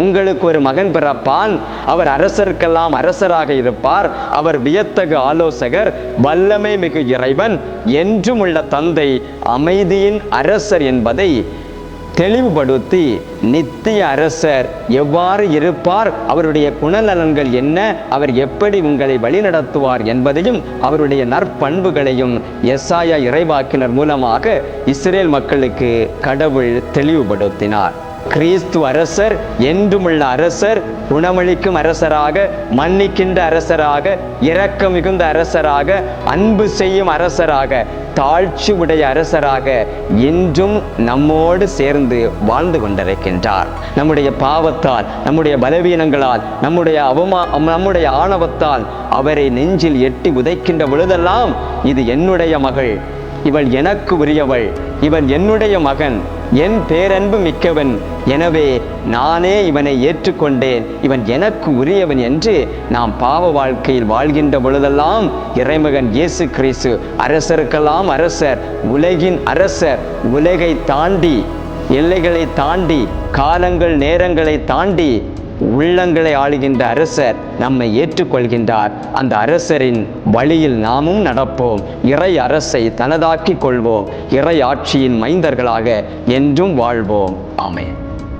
உங்களுக்கு ஒரு மகன் பிறப்பான் அவர் அரசருக்கெல்லாம் அரசராக இருப்பார். அவர் வியத்தகு ஆலோசகர் வல்லமை மிகு இறைவன் என்றும் உள்ள தந்தை அமைதியின் அரசர் என்பதை தெளிவுபடுத்தி நித்திய அரசர் எவ்வாறு இருப்பார் அவருடைய குணநலன்கள் என்ன அவர் எப்படி உங்களை வழிநடத்துவார் என்பதையும் அவருடைய நற்பண்புகளையும் எஸ்ஆயா இறைவாக்கினர் மூலமாக இஸ்ரேல் மக்களுக்கு கடவுள் தெளிவுபடுத்தினார். கிறிஸ்து அரசர் என்றுமுள்ள அரசர் குணமளிக்கும் அரசராக மன்னிக்கின்ற அரசராக இரக்க மிகுந்த அரசராக அன்பு செய்யும் அரசராக தாழ்ச்சி உடைய அரசராக என்றும் நம்மோடு சேர்ந்து வாழ்ந்து கொண்டிருக்கின்றார். நம்முடைய பாவத்தால் நம்முடைய பலவீனங்களால் நம்முடைய அவமா நம்முடைய ஆணவத்தால் அவரை நெஞ்சில் எட்டி உதைக்கின்ற பொழுதெல்லாம் இது என்னுடைய மகள் இவள் எனக்கு உரியவள். இவன் என்னுடைய மகன். என் பேரன்பு மிக்கவன். எனவே நானே இவனை ஏற்றுக்கொண்டேன். இவன் எனக்கு உரியவன் என்று நாம் பாவ வாழ்க்கையில் வாழ்கின்ற பொழுதெல்லாம் இறைமகன் இயேசு கிறிஸ்து அரசருக்கெல்லாம் அரசர் உலகின் அரசர் உலகை தாண்டி எல்லைகளை தாண்டி காலங்கள் நேரங்களை தாண்டி உள்ளங்களை ஆளுகின்ற அரசர் நம்மை ஏற்றுக்கொள்கின்றார். அந்த அரசரின் வழியில் நாமும் நடப்போம். இறை அரசை தனதாக்கிக் கொள்வோம். இறை ஆட்சியின் மைந்தர்களாக என்றும் வாழ்வோம். ஆமேன்.